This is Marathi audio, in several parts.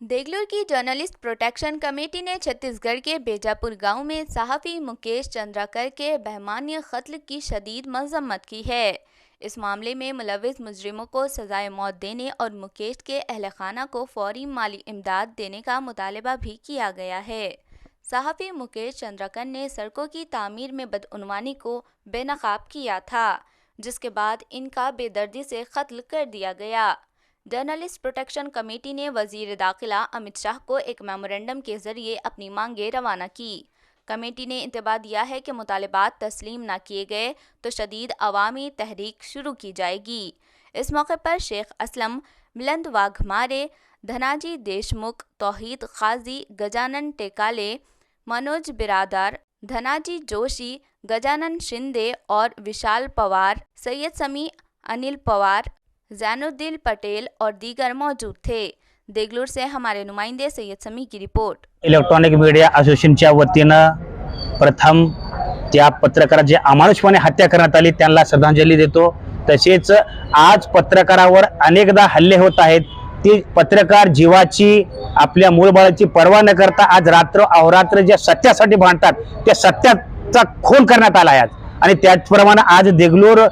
देगलूर की जर्नलिस्ट प्रोटेक्शन कमेटी ने छत्तीसगढ़ के बेजापुर गांव में सहाफ़ी मुकेश चंद्राकर के बहमान्य कत्ल की शदीद मजम्मत की है इस मामले में मुलविस मुजरिमों को सजाए मौत देने और मुकेश के अहल खाना को फौरी माली इमदाद देने का मुतालबा भी किया गया है सहाफ़ी मुकेश चंद्राकर ने सड़कों की तामीर में बदउनवानी को बेनकाब किया था जिसके बाद इनका बेदर्दी से कत्ल कर दिया جرنلسٹ پروٹیکشن کمیٹی نے وزیر داخلہ امت شاہ کو ایک میمورینڈم کے ذریعے اپنی مانگیں روانہ کی۔ کمیٹی نے انتباہ دیا ہے کہ مطالبات تسلیم نہ کیے گئے تو شدید عوامی تحریک شروع کی جائے گی۔ اس موقع پر شیخ اسلم ملند واگھ مارے دھناجی دیشمکھ، توحید قاضی گجانن ٹیکالے، منوج برادار دھناجی جوشی، گجانن شندے اور وشال پوار، سید سمیع، انل پوار जैनुद्दीन पटेल और दीगर मौजूद थे। देगलूर से हमारे नुमाइंदे सैयद समी की रिपोर्ट। इलेक्ट्रॉनिक मीडिया असोसिएशनच्या वतीनं प्रथम त्या पत्रकाराची अमानुषपणे हत्या करण्यात आली त्यांना श्रद्धांजली देतो. तसेच आज पत्रकारावर अनेकदा हल्ले होत आहेत. ती पत्रकार जीवाची आपल्या मूळबाळाची पर्वा न करता आज रात्र अहोरात्र ज्या सत्यासाठी भांडतात त्या सत्याचा खून करण्यात आला आहे आज. आणि त्याचप्रमाणे आज देगलूर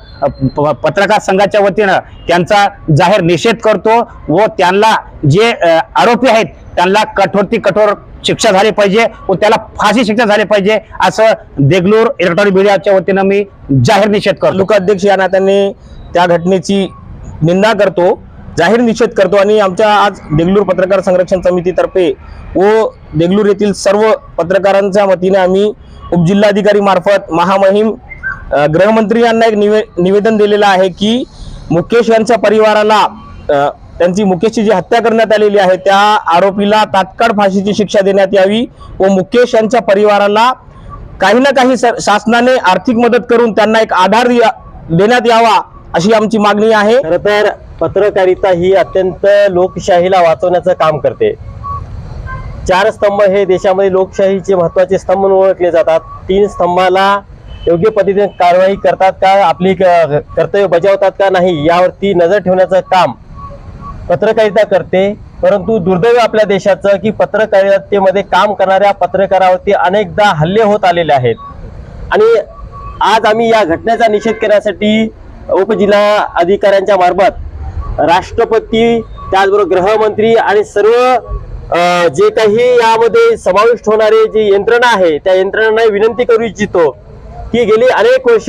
प- पत्रकार संघाच्या वतीनं त्यांचा जाहीर निषेध करतो व त्यांना जे आरोपी आहेत त्यांना कठोरती कठोर शिक्षा झाली पाहिजे व त्याला फाशी शिक्षा झाली पाहिजे असं देगलूर इलेक्ट्रॉनिक मीडियाच्या वतीनं मी जाहीर निषेध करतो. लोकाध्यक्ष या नात्याने त्या घटनेची निंदा करतो जाहीर निषेध करतो आणि आमच्या आज देगलूर पत्रकार संरक्षण समितीतर्फे व देगलूर येथील सर्व पत्रकारांच्या वतीने आम्ही उपजिल्हाधिकारी मार्फत महामहिम गृहमंत्री यांना एक निवे निवेदन दिलेलं आहे की मुकेश यांच्या परिवाराला त्यांची मुकेशची जी हत्या करण्यात आलेली आहे त्या आरोपीला तात्काळ फाशीची शिक्षा देण्यात यावी व मुकेश यांच्या परिवाराला काही ना काही शासनाने आर्थिक मदत करून त्यांना एक आधार देण्यात यावा अशी आमची मागणी आहे. खरं तर पत्रकारिता ही अत्यंत लोकशाहीला वाचवण्याचं काम करते. चार स्तंभ हे देशामध्ये लोकशाहीचे महत्त्वाचे स्तंभ म्हणून ओळखले जातात. तीन स्तंभाला योग्य पद्धतीने कारवाई करतात का? आपली कर्तव्य बजावतात का नाही? यावरती नजर ठेवण्याचं काम पत्रकारिता करते. परंतु दुर्दैव आपल्या देशाचं की पत्रकारितेमध्ये काम करणाऱ्या पत्रकारावरती अनेकदा हल्ले होत आलेले आहेत. आणि आज आम्ही या घटनेचा निषेध करण्यासाठी उपजिल्हा अधिकाऱ्यांच्या मार्फत राष्ट्रपती त्याचबरोबर गृहमंत्री आणि सर्व जे काही यामध्ये समाविष्ट होणारे जी यंत्रणा आहे त्या यंत्रणांना विनंती करू इच्छितो. की गेली अनेक वर्ष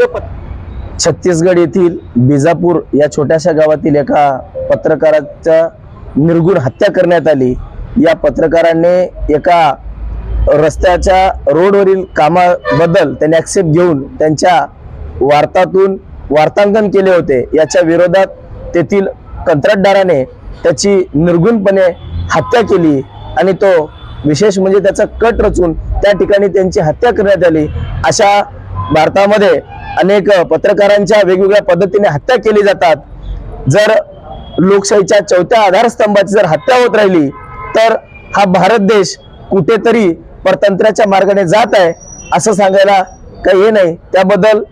छत्तीसगड येथील बिजापूर या छोट्याशा गावातील एका पत्रकाराच्या निर्गुण हत्या करण्यात आली. या पत्रकाराने एका रस्त्याच्या रोडवरील कामाबद्दल त्यांनी ॲक्सेप्ट घेऊन त्यांच्या वार्तातून वार्तांकन केले होते. याच्या विरोधात तेथील कंत्राटदाराने त्याची निर्गुणपणे हत्या केली आणि तो विशेष म्हणजे त्याचा कट रचून त्या ठिकाणी त्यांची हत्या करण्यात आली. अशा भारतामध्ये अनेक पत्रकारांच्या वेगवेगळ्या पद्धतीने हत्या केली जातात. जर लोकशाहीच्या चौथ्या आधारस्तंभाची जर हत्या होत राहिली तर हा भारत देश कुठेतरी परतंत्र्याच्या मार्गाने जात आहे असं सांगायला काही हे नाही. त्याबद्दल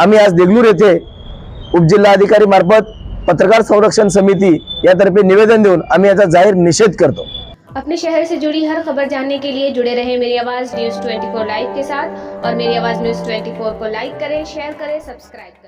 आम्ही आज देगलूर येथे उपजिल्हाधिकारी मार्फत पत्रकार संरक्षण समिती यातर्फे निवेदन देऊन आम्ही याचा जाहीर निषेध करतो. अपने शहर से जुड़ी हर खबर जानने के लिए जुड़े रहें मेरी आवाज़ न्यूज़ 24 लाइव के साथ और मेरी आवाज़ न्यूज़ 24 को लाइक करें शेयर करें सब्सक्राइब करें।